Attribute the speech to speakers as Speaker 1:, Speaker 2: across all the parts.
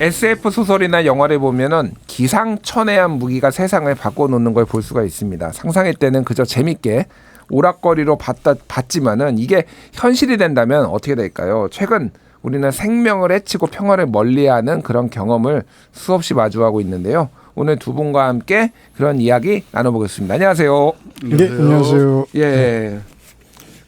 Speaker 1: SF 소설이나 영화를 보면은 기상천외한 무기가 세상을 바꿔놓는 걸 볼 수가 있습니다. 상상할 때는 그저 재밌게 오락거리로 봤다, 봤지만은 이게 현실이 된다면 어떻게 될까요? 최근 우리는 생명을 해치고 평화를 멀리하는 그런 경험을 수없이 마주하고 있는데요. 오늘 두 분과 함께 그런 이야기 나눠보겠습니다. 안녕하세요.
Speaker 2: 네, 안녕하세요.
Speaker 1: 예.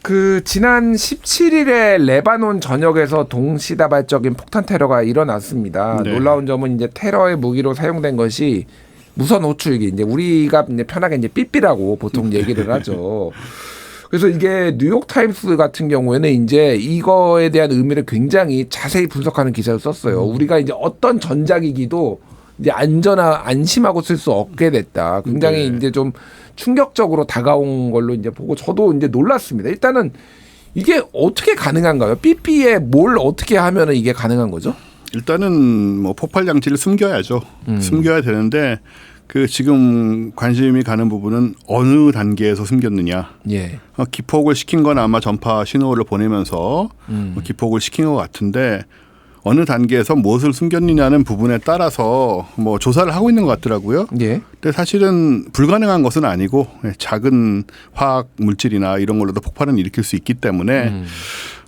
Speaker 1: 그 지난 17일에 레바논 전역에서 동시다발적인 폭탄 테러가 일어났습니다.
Speaker 3: 네.
Speaker 1: 놀라운 점은 이제 테러의 무기로 사용된 것이 무선 호출기 이제 우리가 이제 편하게 이제 삐삐라고 보통 얘기를 하죠. 그래서 이게 뉴욕 타임스 같은 경우에는 이제 이거에 대한 의미를 굉장히 자세히 분석하는 기사를 썼어요. 우리가 이제 어떤 전자기기도 이제 안전하 안심하고 쓸 수 없게 됐다. 굉장히
Speaker 3: 네.
Speaker 1: 이제 좀 충격적으로 다가온 걸로 이제 보고 저도 이제 놀랐습니다. 일단은 이게 어떻게 가능한가요? 삐삐에 뭘 어떻게 하면은 이게 가능한 거죠?
Speaker 3: 일단은 뭐 폭발 장치를 숨겨야죠.
Speaker 1: 음.
Speaker 3: 숨겨야 되는데 그 지금 관심이 가는 부분은 어느 단계에서 숨겼느냐.
Speaker 1: 예.
Speaker 3: 어, 기폭을 시킨 건 아마 전파 신호를 보내면서
Speaker 1: 음.
Speaker 3: 뭐 기폭을 시킨 것 같은데 어느 단계에서 무엇을 숨겼느냐는 부분에 따라서 뭐 조사를 하고 있는 것 같더라고요.
Speaker 1: 예.
Speaker 3: 근데 사실은 불가능한 것은 아니고 예, 작은 화학 물질이나 이런 걸로도 폭발은 일으킬 수 있기 때문에
Speaker 1: 음.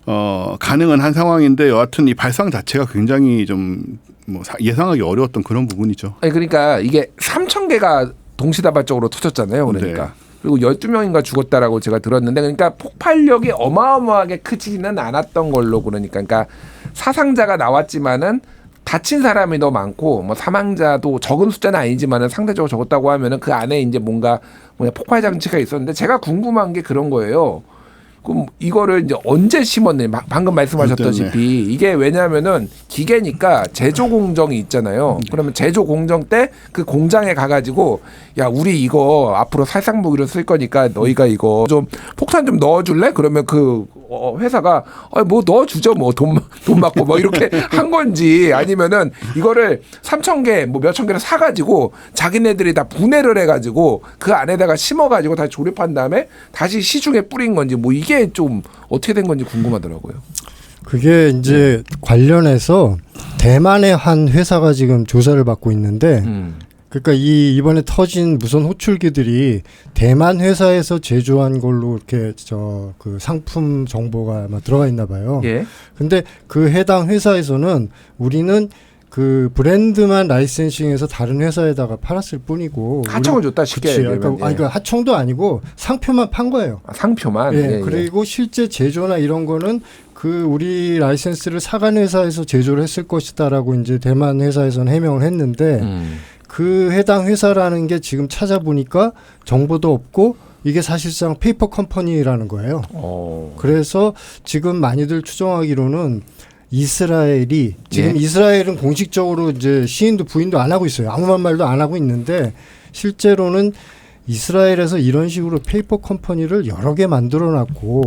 Speaker 3: 어, 가능은 한 상황인데 여하튼 이 발상 자체가 굉장히 좀 뭐 예상하기 어려웠던 그런 부분이죠.
Speaker 1: 아니 그러니까 이게 3천 개가 동시다발적으로 터졌잖아요. 그러니까.
Speaker 3: 네.
Speaker 1: 그리고 12명인가 죽었다라고 제가 들었는데 그러니까 폭발력이 어마어마하게 크지는 않았던 걸로 그러니까 그러니까 사상자가 나왔지만은 다친 사람이 더 많고 뭐 사망자도 적은 숫자는 아니지만은 상대적으로 적었다고 하면은 그 안에 이제 뭔가 뭐냐 폭발 장치가 있었는데 제가 궁금한 게 그런 거예요. 그럼 이거를 이제 언제 심었느냐 마- 방금 말씀하셨다시피 이게 왜냐하면은 기계니까 제조 공정이 있잖아요. 그러면 제조 공정 때 그 공장에 가가지고 야 우리 이거 앞으로 살상 무기로 쓸 거니까 너희가 이거 좀 폭탄 좀 넣어줄래? 그러면 그 어, 회사가 아뭐 넣어주죠 뭐돈돈 받고 뭐 이렇게 한 건지 아니면은 이거를 삼천 개 뭐 몇천 개를 사가지고 자기네들이 다 분해를 해가지고 그 안에다가 심어가지고 다시 조립한 다음에 다시 시중에 뿌린 건지 뭐 이게 좀 어떻게 된 건지 궁금하더라고요.
Speaker 2: 그게 이제 관련해서 대만의 한 회사가 지금 조사를 받고 있는데
Speaker 1: 음.
Speaker 2: 그러니까 이 이번에 터진 무선 호출기들이 대만 회사에서 제조한 걸로 이렇게 저 그 상품 정보가 아마 들어가 있나 봐요.
Speaker 1: 예.
Speaker 2: 근데 그 해당 회사에서는 우리는 그 브랜드만 라이센싱해서 다른 회사에다가 팔았을 뿐이고
Speaker 1: 하청을 줬다 쉽게
Speaker 2: 그치. 그러니까, 아니,
Speaker 1: 예.
Speaker 2: 그러니까 하청도 아니고 상표만 판 거예요.
Speaker 1: 아, 상표만.
Speaker 2: 예,
Speaker 1: 예, 예.
Speaker 2: 그리고 실제 제조나 이런 거는 그 우리 라이센스를 사간 회사에서 제조를 했을 것이다라고 이제 대만 회사에서는 해명을 했는데
Speaker 1: 음.
Speaker 2: 그 해당 회사라는 게 지금 찾아보니까 정보도 없고 이게 사실상 페이퍼 컴퍼니라는 거예요.
Speaker 1: 어.
Speaker 2: 그래서 지금 많이들 추정하기로는 이스라엘이 지금
Speaker 1: 예.
Speaker 2: 이스라엘은 공식적으로 이제 시인도 부인도 안 하고 있어요. 아무만 말도 안 하고 있는데 실제로는 이스라엘에서 이런 식으로 페이퍼 컴퍼니를 여러 개 만들어 놨고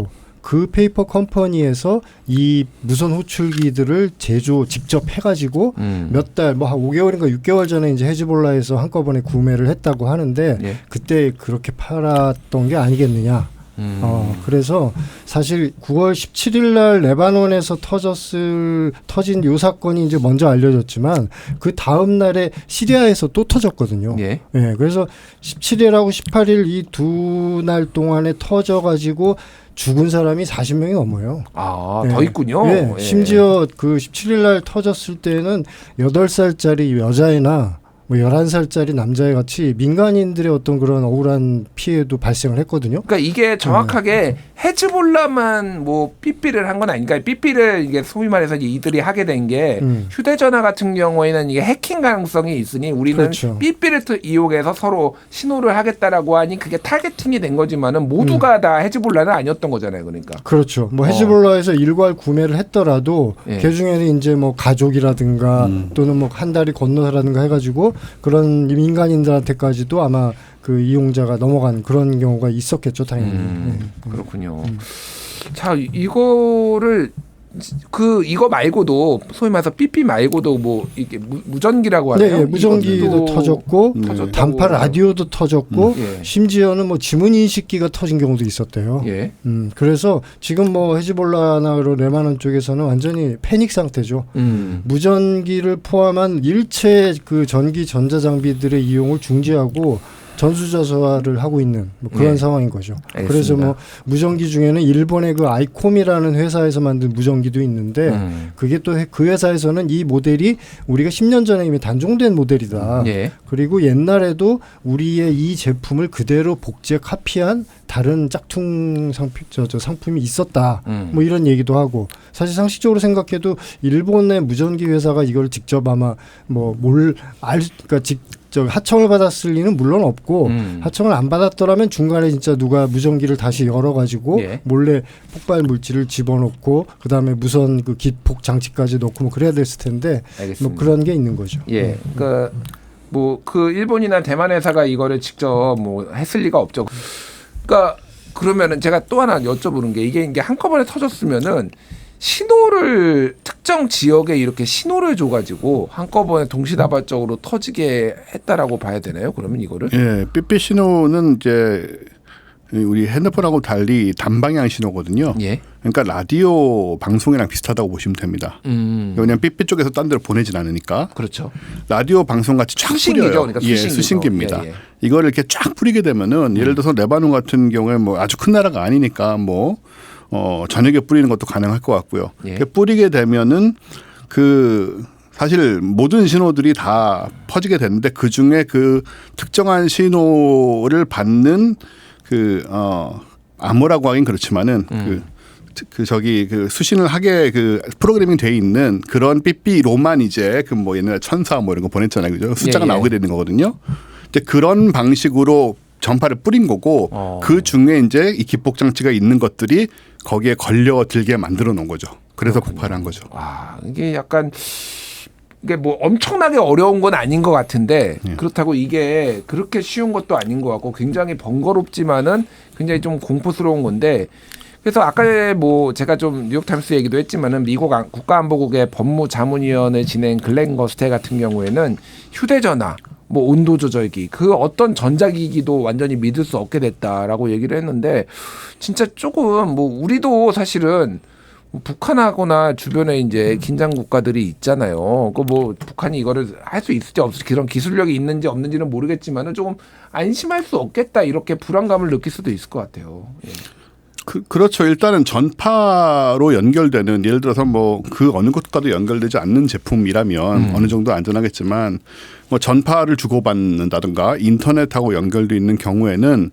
Speaker 2: 그 페이퍼 컴퍼니에서 이 무선 호출기들을 제조 직접 해가지고
Speaker 1: 음.
Speaker 2: 몇달 뭐 한 5개월인가 6개월 전에 이제 헤즈볼라에서 한꺼번에 구매를 했다고 하는데
Speaker 1: 예.
Speaker 2: 그때 그렇게 팔았던 게 아니겠느냐.
Speaker 1: 음.
Speaker 2: 어, 그래서 사실 9월 17일 날 레바논에서 터졌을 터진 요 사건이 이제 먼저 알려졌지만 그 다음 날에 시리아에서 또 터졌거든요.
Speaker 1: 예.
Speaker 2: 예, 그래서 17일하고 18일 이 두 날 동안에 터져 가지고 죽은 사람이 40명이 넘어요.
Speaker 1: 아,
Speaker 2: 예.
Speaker 1: 더 있군요.
Speaker 2: 예,
Speaker 1: 예.
Speaker 2: 심지어 그 17일 날 터졌을 때는 8살짜리 여자애나 뭐 11살짜리 남자애 같이 민간인들의 어떤 그런 억울한 피해도 발생을 했거든요.
Speaker 1: 그러니까 이게 정확하게 헤즈볼라만 뭐 삐삐를 한 건 아니니까 삐삐를 이게 소위 말해서 이들이 하게 된게
Speaker 2: 음.
Speaker 1: 휴대전화 같은 경우에는 이게 해킹 가능성이 있으니 우리는
Speaker 2: 그렇죠.
Speaker 1: 삐삐를 트- 이용해서 서로 신호를 하겠다라고 하니 그게 타겟팅이 된 거지만은 모두가 다 헤즈볼라는 아니었던 거잖아요. 그러니까.
Speaker 2: 그렇죠. 뭐
Speaker 1: 어.
Speaker 2: 헤즈볼라에서 일괄 구매를 했더라도
Speaker 1: 예.
Speaker 2: 그 중에는 이제 뭐 가족이라든가
Speaker 3: 음.
Speaker 2: 또는 뭐 한 달이 건너라든가 해가지고 그런 민간인들한테까지도 아마 그 이용자가 넘어간 그런 경우가 있었겠죠, 당연히.
Speaker 1: 음,
Speaker 2: 예.
Speaker 1: 그렇군요.
Speaker 2: 음.
Speaker 1: 자, 이거를 그 이거 말고도 소위 말해서 삐삐 말고도 뭐 이게 무, 무전기라고
Speaker 2: 네,
Speaker 1: 하나요?
Speaker 2: 예, 무전기도 터졌고
Speaker 3: 네.
Speaker 1: 터졌다고
Speaker 2: 단파 라디오도 터졌고
Speaker 1: 예.
Speaker 2: 심지어는 뭐 지문 인식기가 터진 경우도 있었대요.
Speaker 1: 예.
Speaker 2: 음, 그래서 지금 뭐 헤즈볼라나 레바논 쪽에서는 완전히 패닉 상태죠.
Speaker 1: 음.
Speaker 2: 무전기를 포함한 일체 그 전기 전자 장비들의 이용을 중지하고 전수자서화를 하고 있는 뭐 그런
Speaker 1: 예.
Speaker 2: 상황인 거죠.
Speaker 1: 알겠습니다.
Speaker 2: 그래서 뭐 무전기 중에는 일본의 그 아이콤이라는 회사에서 만든 무전기도 있는데
Speaker 1: 음.
Speaker 2: 그게 또 그 회사에서는 이 모델이 우리가 10년 전에 이미 단종된 모델이다.
Speaker 1: 예.
Speaker 2: 그리고 옛날에도 우리의 이 제품을 그대로 복제 카피한 다른 짝퉁 상품 저, 저 상품이 있었다.
Speaker 1: 음.
Speaker 2: 뭐 이런 얘기도 하고 사실 상식적으로 생각해도 일본의 무전기 회사가 이걸 직접 아마 뭐 뭘 알 그러니까 직 저 하청을 받았을 리는 물론 없고
Speaker 1: 음.
Speaker 2: 하청을 안 받았더라면 중간에 진짜 누가 무전기를 다시 열어가지고
Speaker 1: 예.
Speaker 2: 몰래 폭발 물질을 집어넣고 그 다음에 무선 그 기폭 장치까지 넣고 뭐 그래야 됐을 텐데
Speaker 1: 알겠습니다.
Speaker 2: 뭐 그런 게 있는 거죠.
Speaker 1: 예. 그러니까 뭐 그 일본이나 대만 회사가 이거를 직접 뭐 했을 리가 없죠. 그러니까 그러면은 제가 또 하나 여쭤보는 게 이게 이게 한꺼번에 터졌으면은 신호를 특정 지역에 이렇게 신호를 줘가지고 한꺼번에 동시다발적으로 터지게 했다라고 봐야 되나요? 그러면 이거를?
Speaker 3: 예, 삐삐 신호는 이제 우리 핸드폰하고 달리 단방향 신호거든요.
Speaker 1: 예.
Speaker 3: 그러니까 라디오 방송이랑 비슷하다고 보시면 됩니다.
Speaker 1: 음.
Speaker 3: 왜냐하면 삐삐 쪽에서 딴 데로 보내진 않으니까
Speaker 1: 그렇죠.
Speaker 3: 라디오 방송 같이 쫙
Speaker 1: 수신기죠.
Speaker 3: 뿌려요.
Speaker 1: 그러니까
Speaker 3: 예,
Speaker 1: 수신기죠.
Speaker 3: 수신기입니다.
Speaker 1: 예, 예.
Speaker 3: 이거를 이렇게 쫙 뿌리게 되면은 예를 들어서 레바논 같은 경우에 뭐 아주 큰 나라가 아니니까 뭐 어, 저녁에 뿌리는 것도 가능할 것 같고요.
Speaker 1: 예.
Speaker 3: 뿌리게 되면은 그 사실 모든 신호들이 다 퍼지게 되는데 그 중에 그 특정한 신호를 받는 그, 어, 암호라고 하긴 그렇지만은 그, 그 저기 그 수신을 하게 그 프로그래밍 돼 있는 그런 삐삐로만 이제 그 뭐 옛날에 천사 뭐 이런 거 보냈잖아요. 그죠? 숫자가
Speaker 1: 예, 예.
Speaker 3: 나오게 되는 거거든요. 이제 그런 방식으로 전파를 뿌린 거고
Speaker 1: 어.
Speaker 3: 그 중에 이제 이 기폭 장치가 있는 것들이 거기에 걸려 들게 만들어 놓은 거죠. 그래서 폭발한 거죠.
Speaker 1: 와 이게 약간 이게 뭐 엄청나게 어려운 건 아닌 것 같은데
Speaker 3: 예.
Speaker 1: 그렇다고 이게 그렇게 쉬운 것도 아닌 것 같고 굉장히 번거롭지만은 굉장히 좀 공포스러운 건데 그래서 아까 뭐 제가 좀 뉴욕타임스 얘기도 했지만은 미국 안- 국가안보국의 법무자문위원을 지낸 글렌 거스테 같은 경우에는 휴대전화 뭐 온도 조절기 그 어떤 전자기기도 완전히 믿을 수 없게 됐다라고 얘기를 했는데 진짜 조금 뭐 우리도 사실은 뭐 북한하고나 주변에 이제 긴장 국가들이 있잖아요. 그 뭐 북한이 이거를 할 수 있을지 없을지 그런 기술력이 있는지 없는지는 모르겠지만은 조금 안심할 수 없겠다 이렇게 불안감을 느낄 수도 있을 것 같아요. 예.
Speaker 3: 그, 그렇죠. 일단은 전파로 연결되는 예를 들어서 뭐 그 어느 것과도 연결되지 않는 제품이라면
Speaker 1: 음.
Speaker 3: 어느 정도 안전하겠지만 뭐 전파를 주고받는다든가 인터넷하고 연결돼 있는 경우에는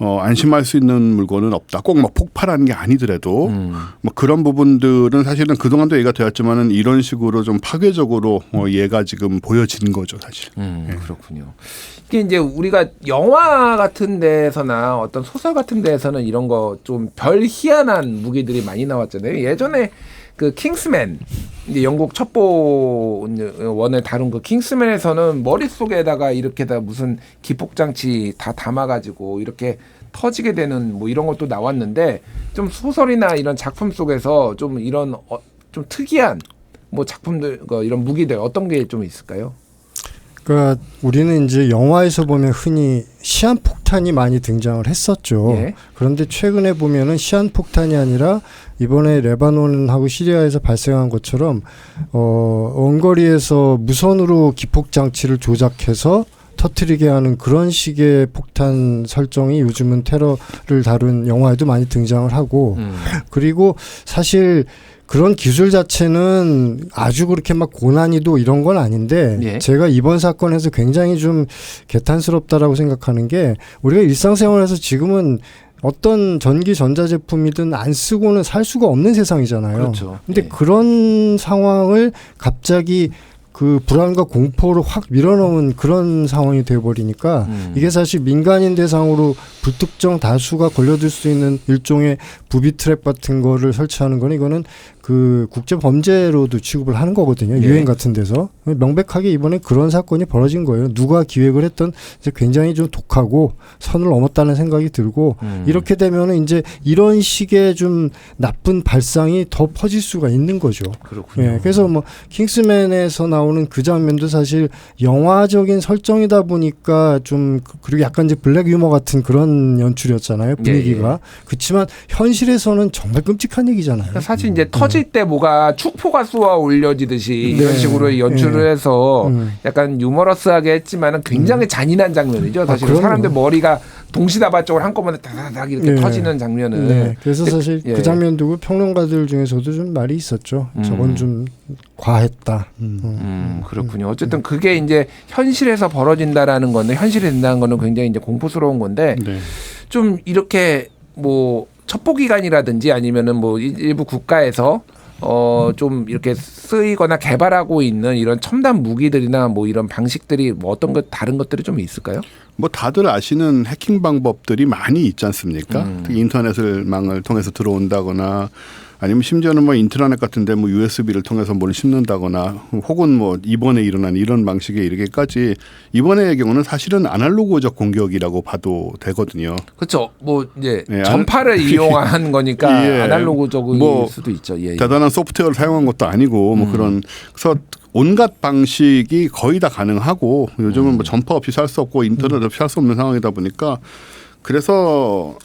Speaker 3: 어 안심할 수 있는 물건은 없다. 꼭뭐 폭발하는 게 아니더라도
Speaker 1: 음.
Speaker 3: 뭐 그런 부분들은 사실은 그동안도 얘기가 되었지만은 이런 식으로 좀 파괴적으로 어 얘가 지금 보여진 거죠, 사실.
Speaker 1: 음, 그렇군요. 이게 이제 우리가 영화 같은 데서나 어떤 소설 같은 데에서는 이런 거 좀 별 희한한 무기들이 많이 나왔잖아요. 예전에 그 킹스맨 이제 영국 첩보 원을 다룬 그 킹스맨에서는 머릿속에다가 이렇게 다 무슨 기폭 장치 다 담아 가지고 이렇게 터지게 되는 뭐 이런 것도 나왔는데 좀 소설이나 이런 작품 속에서 좀 이런 어, 좀 특이한 뭐 작품들 그 이런 무기들 어떤 게 좀 있을까요?
Speaker 2: 그러니까 우리는 이제 영화에서 보면 흔히 시한폭 탄이 많이 등장을 했었죠.
Speaker 1: 예.
Speaker 2: 그런데 최근에 보면은 시한 폭탄이 아니라 이번에 레바논하고 시리아에서 발생한 것처럼 어 원거리에서 무선으로 기폭 장치를 조작해서 터트리게 하는 그런 식의 폭탄 설정이 요즘은 테러를 다룬 영화에도 많이 등장을 하고
Speaker 1: 음.
Speaker 2: 그리고 사실 그런 기술 자체는 아주 그렇게 막 고난이도 이런 건 아닌데
Speaker 1: 예.
Speaker 2: 제가 이번 사건에서 굉장히 좀 개탄스럽다라고 생각하는 게 우리가 일상생활에서 지금은 어떤 전기 전자 제품이든 안 쓰고는 살 수가 없는 세상이잖아요.
Speaker 1: 그렇죠.
Speaker 2: 근데
Speaker 1: 예.
Speaker 2: 그런 상황을 갑자기 그 불안과 공포로 확 밀어넣은 그런 상황이 돼버리니까
Speaker 1: 음.
Speaker 2: 이게 사실 민간인 대상으로 불특정 다수가 걸려들 수 있는 일종의 부비 트랩 같은 거를 설치하는 건 이거는 그 국제 범죄로도 취급을 하는 거거든요.
Speaker 1: 예.
Speaker 2: 유엔 같은 데서 명백하게 이번에 그런 사건이 벌어진 거예요. 누가 기획을 했던 이제 굉장히 좀 독하고 선을 넘었다는 생각이 들고
Speaker 1: 음.
Speaker 2: 이렇게 되면은 이제 이런 식의 좀 나쁜 발상이 더 퍼질 수가 있는 거죠.
Speaker 1: 그렇군요.
Speaker 2: 예, 그래서 뭐 킹스맨에서 나오는 그 장면도 사실 영화적인 설정이다 보니까 좀 그- 그리고 약간 이제 블랙 유머 같은 그런 연출이었잖아요 분위기가. 그렇지만 현실에서는 정말 끔찍한 얘기잖아요.
Speaker 1: 그러니까 사실 이제 터질 때 뭐가 축포가 쏘아 올려지듯이 이런
Speaker 2: 네.
Speaker 1: 식으로 연출을
Speaker 2: 네.
Speaker 1: 해서
Speaker 2: 음.
Speaker 1: 약간 유머러스하게 했지만은 굉장히 잔인한 장면이죠. 사실
Speaker 2: 아.
Speaker 1: 사람들 머리가 동시다발적으로 한꺼번에 다다닥 이렇게
Speaker 2: 네.
Speaker 1: 터지는 장면은
Speaker 2: 네, 그래서
Speaker 1: 근데-
Speaker 2: 사실
Speaker 1: 예.
Speaker 2: 그 장면 두고 평론가들 중에서도 좀 말이 있었죠.
Speaker 1: 음.
Speaker 2: 저건 좀 과했다. 음.
Speaker 1: 음, 그렇군요. 어쨌든 그게 이제 현실에서 벌어진다라는 거는 현실에 된다는 거는 굉장히 이제 공포스러운 건데
Speaker 3: 네.
Speaker 1: 좀 이렇게 뭐 첩보 기관이라든지 아니면은 뭐 일- 일부 국가에서 어 좀 이렇게 쓰이거나 개발하고 있는 이런 첨단 무기들이나 뭐 이런 방식들이 뭐 어떤 것 다른 것들이 좀 있을까요?
Speaker 3: 뭐 다들 아시는 해킹 방법들이 많이 있지 않습니까?
Speaker 1: 음.
Speaker 3: 특히 인터넷을 망을 통해서 들어온다거나 아니면 심지어는 뭐 인트라넷 같은데 뭐 USB를 통해서 뭘 씹는다거나 혹은 뭐 이번에 일어난 이런 방식에 이르기까지 이번의 경우는 사실은 아날로그적 공격이라고 봐도 되거든요.
Speaker 1: 그렇죠. 뭐 이제
Speaker 3: 네,
Speaker 1: 전파를
Speaker 3: 아날-
Speaker 1: 이용한 거니까
Speaker 3: 예.
Speaker 1: 아날로그적일
Speaker 3: 뭐
Speaker 1: 수도 있죠. 예. 예.
Speaker 3: 대단한 소프트웨어를 사용한 것도 아니고 뭐
Speaker 1: 음.
Speaker 3: 그런 그래서 온갖 방식이 거의 다 가능하고 요즘은 뭐 전파 없이 살 수 없고 인터넷 없이 살 수 없는 상황이다 보니까 그래서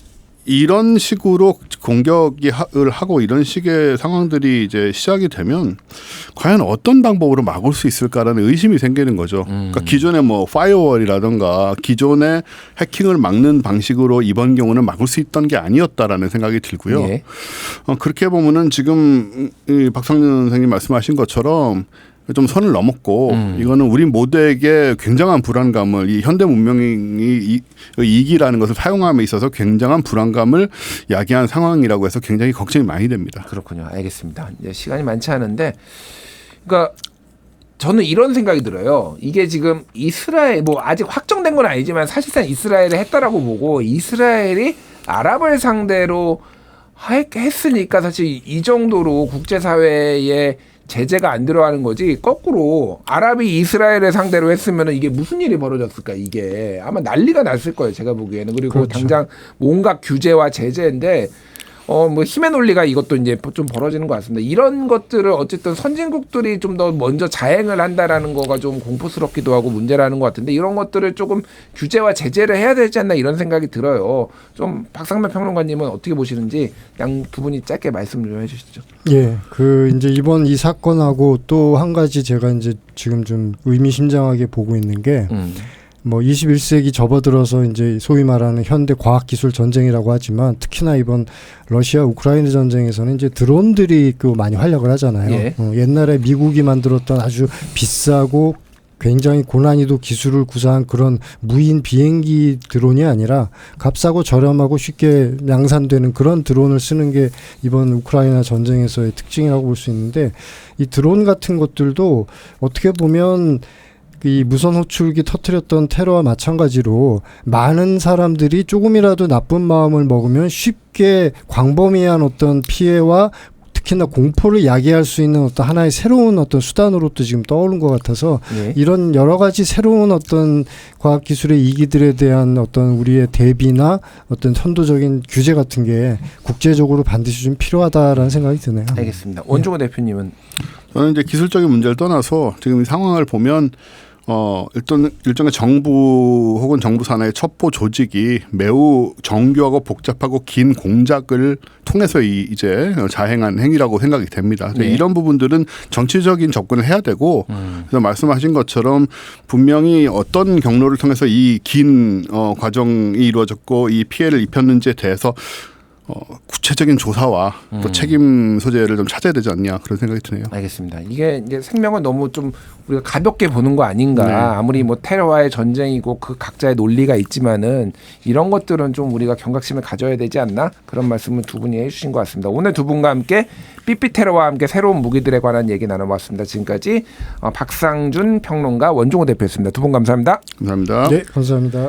Speaker 3: 이런 식으로 공격을 하고 이런 식의 상황들이 이제 시작이 되면 과연 어떤 방법으로 막을 수 있을까라는 의심이 생기는 거죠. 그러니까 기존의 뭐 파이어월이라던가 기존의 해킹을 막는 방식으로 이번 경우는 막을 수 있던 게 아니었다라는 생각이 들고요.
Speaker 1: 예.
Speaker 3: 어, 그렇게 보면은 지금 이 박상준 선생님 말씀하신 것처럼 좀 선을 넘었고
Speaker 1: 음.
Speaker 3: 이거는 우리 모두에게 굉장한 불안감을 이 현대 문명이 이, 이기라는 것을 사용함에 있어서 굉장한 불안감을 야기한 상황이라고 해서 굉장히 걱정이 많이 됩니다.
Speaker 1: 그렇군요. 알겠습니다. 이제 시간이 많지 않은데, 그러니까 저는 이런 생각이 들어요. 이게 지금 이스라엘 뭐 아직 확정된 건 아니지만 사실상 이스라엘이 했다라고 보고 이스라엘이 아랍을 상대로 하- 했으니까 사실 이 정도로 국제사회에 제재가 안 들어가는 거지? 거꾸로 아랍이 이스라엘을 상대로 했으면 이게 무슨 일이 벌어졌을까 이게? 아마 난리가 났을 거예요 제가 보기에는. 그리고
Speaker 2: 그렇죠.
Speaker 1: 당장 온갖 규제와 제재인데 어 뭐 힘의 논리가 이것도 이제 좀 벌어지는 것 같습니다. 이런 것들을 어쨌든 선진국들이 좀 더 먼저 자행을 한다라는 거가 좀 공포스럽기도 하고 문제라는 것 같은데 이런 것들을 조금 규제와 제재를 해야 되지 않나 이런 생각이 들어요. 좀 박상면 평론가님은 어떻게 보시는지 양 두 분이 짧게 말씀 좀 해주시죠.
Speaker 2: 예, 그 이제 이번 이 사건하고 또 한 가지 제가 이제 지금 좀 의미심장하게 보고 있는 게
Speaker 1: 음.
Speaker 2: 뭐 21세기 접어들어서 이제 소위 말하는 현대 과학 기술 전쟁이라고 하지만 특히나 이번 러시아 우크라이나 전쟁에서는 이제 드론들이 그 많이 활약을 하잖아요.
Speaker 1: 예.
Speaker 2: 어, 옛날에 미국이 만들었던 아주 비싸고 굉장히 고난이도 기술을 구사한 그런 무인 비행기 드론이 아니라 값싸고 저렴하고 쉽게 양산되는 그런 드론을 쓰는 게 이번 우크라이나 전쟁에서의 특징이라고 볼 수 있는데 이 드론 같은 것들도 어떻게 보면 이 무선 호출기 터트렸던 테러와 마찬가지로 많은 사람들이 조금이라도 나쁜 마음을 먹으면 쉽게 광범위한 어떤 피해와 특히나 공포를 야기할 수 있는 어떤 하나의 새로운 어떤 수단으로도 지금 떠오른 것 같아서
Speaker 1: 예.
Speaker 2: 이런 여러 가지 새로운 어떤 과학 기술의 이기들에 대한 어떤 우리의 대비나 어떤 선도적인 규제 같은 게 국제적으로 반드시 좀 필요하다라는 생각이 드네요.
Speaker 1: 알겠습니다. 원종호 대표님은
Speaker 3: 저는 이제 기술적인 문제를 떠나서 지금 이 상황을 보면 어 일단 일종의 정부 혹은 정부 산하의 첩보 조직이 매우 정교하고 복잡하고 긴 공작을 통해서 이 이제 자행한 행위라고 생각이 됩니다.
Speaker 1: 네.
Speaker 3: 이런 부분들은 정치적인 접근을 해야 되고
Speaker 1: 음.
Speaker 3: 그래서 말씀하신 것처럼 분명히 어떤 경로를 통해서 이 긴 어, 과정이 이루어졌고 이 피해를 입혔는지에 대해서 어, 구체적인 조사와 또
Speaker 1: 음.
Speaker 3: 책임 소재를 좀 찾아야 되지 않냐 그런 생각이 드네요.
Speaker 1: 알겠습니다. 이게 이제 생명은 너무 좀 우리가 가볍게 보는 거 아닌가.
Speaker 3: 네.
Speaker 1: 아무리 뭐 테러와의 전쟁이고 그 각자의 논리가 있지만은 이런 것들은 좀 우리가 경각심을 가져야 되지 않나 그런 말씀을 두 분이 해주신 것 같습니다. 오늘 두 분과 함께 삐삐 테러와 함께 새로운 무기들에 관한 얘기 나눠봤습니다. 지금까지 어, 박상준 평론가 원종호 대표였습니다. 두 분 감사합니다.
Speaker 3: 감사합니다.
Speaker 2: 네, 감사합니다.